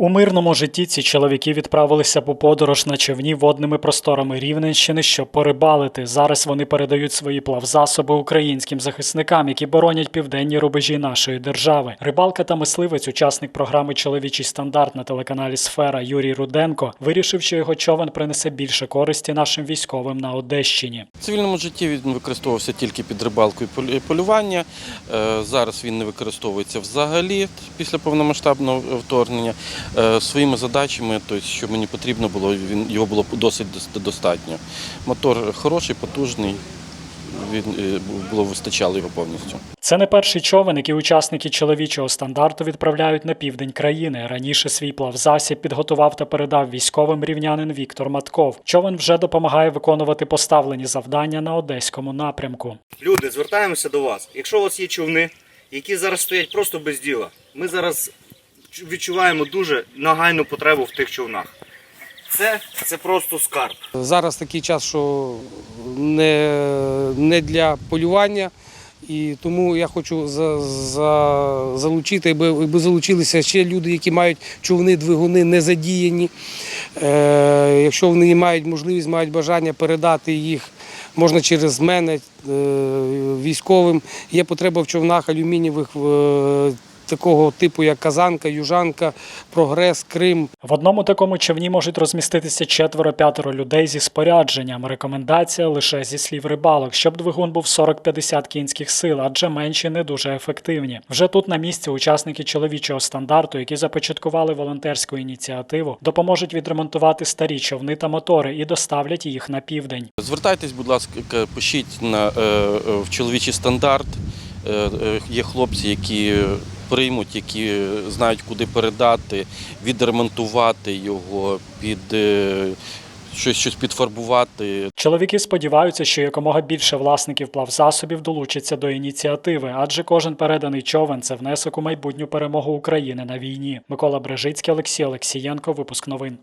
У мирному житті ці чоловіки відправилися по подорож на човні водними просторами Рівненщини, щоб порибалити. Зараз вони передають свої плавзасоби українським захисникам, які боронять південні рубежі нашої держави. Рибалка та мисливець, учасник програми Чоловічий стандарт на телеканалі Сфера Юрій Руденко, вирішив, що його човен принесе більше користі нашим військовим на Одещині. В цивільному житті він використовувався тільки під рибалку і полювання. Е, Зараз він не використовується взагалі після повномасштабного вторгнення. Е, Своїми задачами, тобто, що мені потрібно було, він, його було досить достатньо. Мотор хороший, потужний, він, е, було вистачало його повністю. Це не перший човен, який учасники чоловічого стандарту відправляють на південь країни. Раніше свій плавзасіб підготував та передав військовим рівнянин Віктор Матков. Човен вже допомагає виконувати поставлені завдання на одеському напрямку. Люди, звертаємося до вас. Якщо у вас є човни, які зараз стоять просто без діла, ми зараз відчуваємо дуже нагальну потребу в тих човнах. Це, це просто скарб. Зараз такий час, що не, не для полювання. І тому я хочу за, за, залучити, аби, аби залучилися ще люди, які мають човни, двигуни не задіяні. Е, якщо вони мають можливість, мають бажання передати їх, можна через мене е, військовим. Є потреба в човнах алюмінієвих е, такого типу, як Казанка, Южанка, Прогрес, Крим. В одному такому човні можуть розміститися четверо-п'ятеро людей зі спорядженням. Рекомендація лише зі слів рибалок, щоб двигун був 40-50 кінських сил, адже менші не дуже ефективні. Вже тут на місці учасники чоловічого стандарту, які започаткували волонтерську ініціативу, допоможуть відремонтувати старі човни та мотори і доставлять їх на південь. Звертайтесь, будь ласка, пишіть на, е, е, в чоловічий стандарт. Е, е, Є хлопці, які приймуть, які знають, куди передати, відремонтувати його, під е, щось, щось підфарбувати. Чоловіки сподіваються, що якомога більше власників плавзасобів долучаться до ініціативи, адже кожен переданий човен це внесок у майбутню перемогу України на війні. Микола Брежицький, Олексій Олексієнко. Випуск новин.